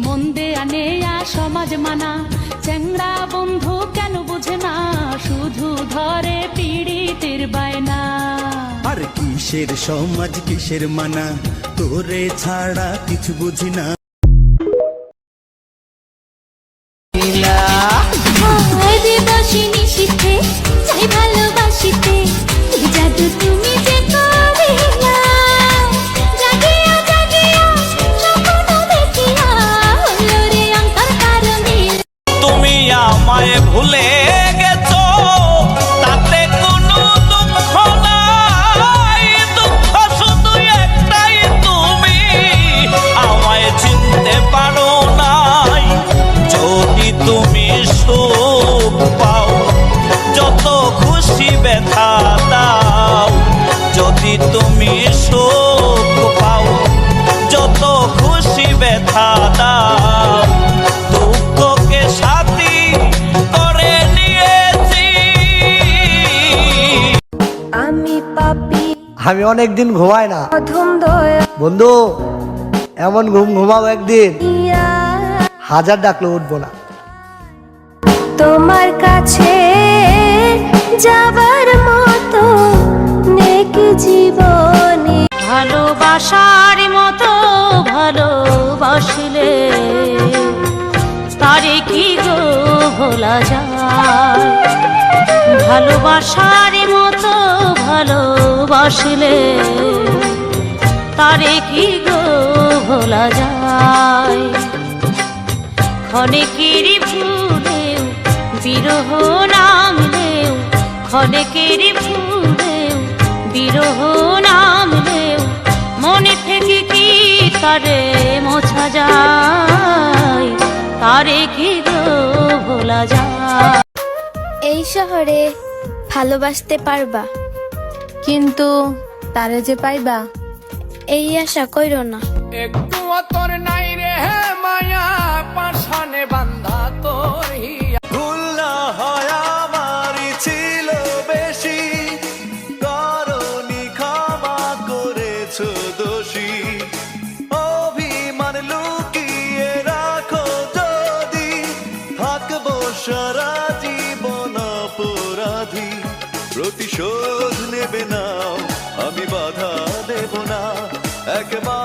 মন্দে আনেয়া সমাজ মানা। চ্যাংড়া বন্ধু কেন বুঝে না? শুধু ধরে পীড়িতের বায়না। আর কিসের সমাজ, কিসের মানা? তোরে ছাড়া কিছু বুঝি না। আমি অনেক দিন ঘুমাই না। বন্ধু এমন ঘুম ঘুমাবো একদিন। হাজার ডাকলে উঠবো না। তোমার কাছে যাবার মতো নেকি জীবনে ভালোবাসার মতো ভালোবাসলে তারে কি গো ভোলা যায়? ভালোবাসার মতো ভালোবাসলে তারে কি গো ভোলা যায়? ক্ষণেকেরই ভুলেও বিরহ নামলেও ক্ষণেকেরই ভুলেও বিরহ নামলেও, মনে থেকে কি তারে মোছা যায়? তারে কি গো ভোলা যায়? এই শহরে ভালোবাসতে পারবা। কিন্তু তারে যে পাইবা? এই আশা কইরো না। একটু নাই প্রতিশোধ নেবে না আমি বাধা দেব না। একবার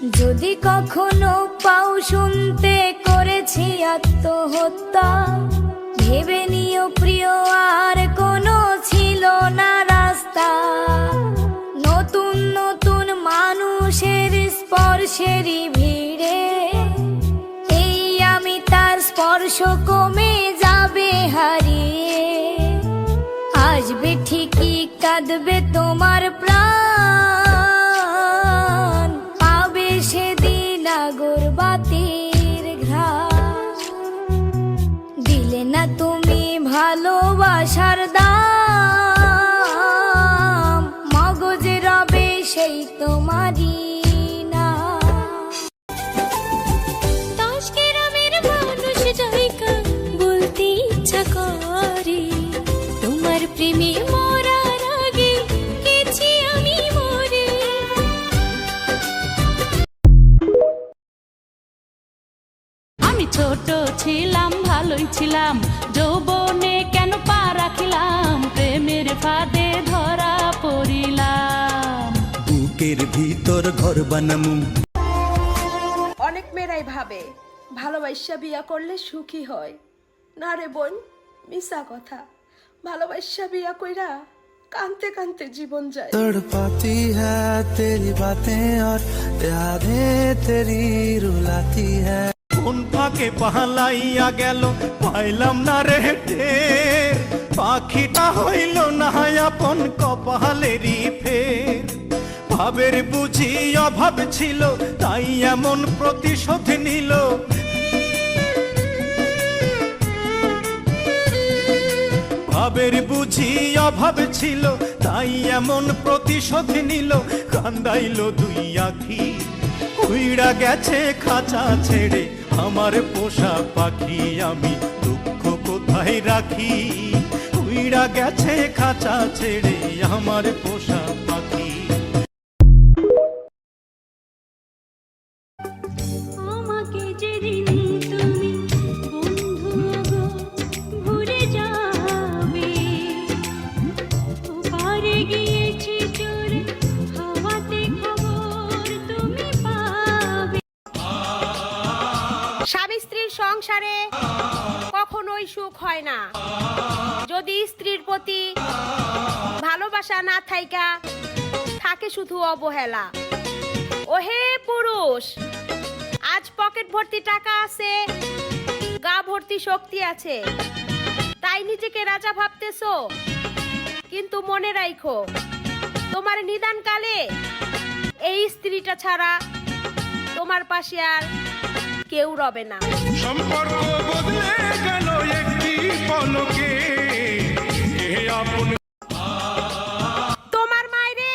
যদি কখনো পাও শুনতে করেছি আত্মহত্যা, ভেবে নিও প্রিয়, আর কোনো ছিল না রাস্তা। নতুন নতুন মানুষের স্পর্শেরই ভিড়ে, এই আমি তার স্পর্শ কমে যাবে হারিয়ে। আসবে ঠিকই, কাঁদবে তোমার প্রাণ। করে। তোমার প্রেমে মরার আগে আমি মরে। আমি ছোট ছিলাম ভালোই ছিলাম ভিতর ঘর বানামু। অনেক মেয়েরাই ভাবে ভালোবাসা বিয়া করলে সুখী হয়। না রে বোন মিশা কথা। ভালোবাসা বিয়া কইরা কানতে কানতে জীবন যায়। তড়পাতি হ্যাঁ তেরি বাতে আর ইয়াদে তেরি রুলাতি হ্যাঁ। কোন পাকে পাহালাইয়া গেল পাইলাম না রে পাখিটা হইল না আপন কপালেরই ফের। ভাবের বুঝি অভাব ছিল, তাই এমন প্রতিশোধ নিল। ভাবের বুঝি অভাব ছিল, তাই এমন প্রতিশোধ নিল। কান্দাইল দুই আখি, উইড়া গেছে খাঁচা ছেড়ে, আমার পোষা পাখি আমি দুঃখ কোথায় রাখি? উইড়া গেছে খাঁচা ছেড়ে, আমার পোষা সংসারে কখনোই সুখ হয় না। যদি স্ত্রীর প্রতি ভালোবাসা না থাইকা, থাকে শুধু অবহেলা। ওহে পুরুষ, আজ পকেট ভর্তি টাকা আছে, গা ভর্তি শক্তি আছে। তাই নিজেকে রাজা ভাবতেছো? কিন্তু মনে রাখো তোমার নিদান কালে এই স্ত্রীটা ছাড়া তোমার পাশে আর কেউ রবে না। সম্পর্ক বদলে গেল একটি পলকে। তোমার মায়েরে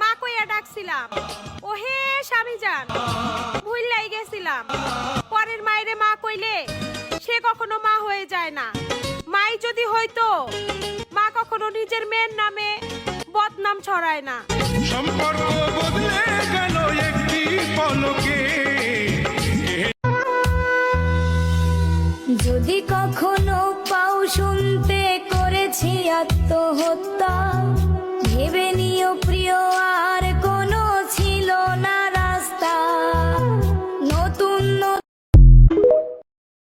মা কইয়া ডাকছিলাম। ওহে স্বামী যান ভুললাই গেছিলাম। পরের মায়েরে মা কইলে সে কখনো মা হয়ে যায় না। মাই যদি হয়তো মা কখনো নিজের মেয়ের নামে বদনাম ছড়ায় না। সম্পর্ক বদলে গেল একটি পলকে। যদি কখনো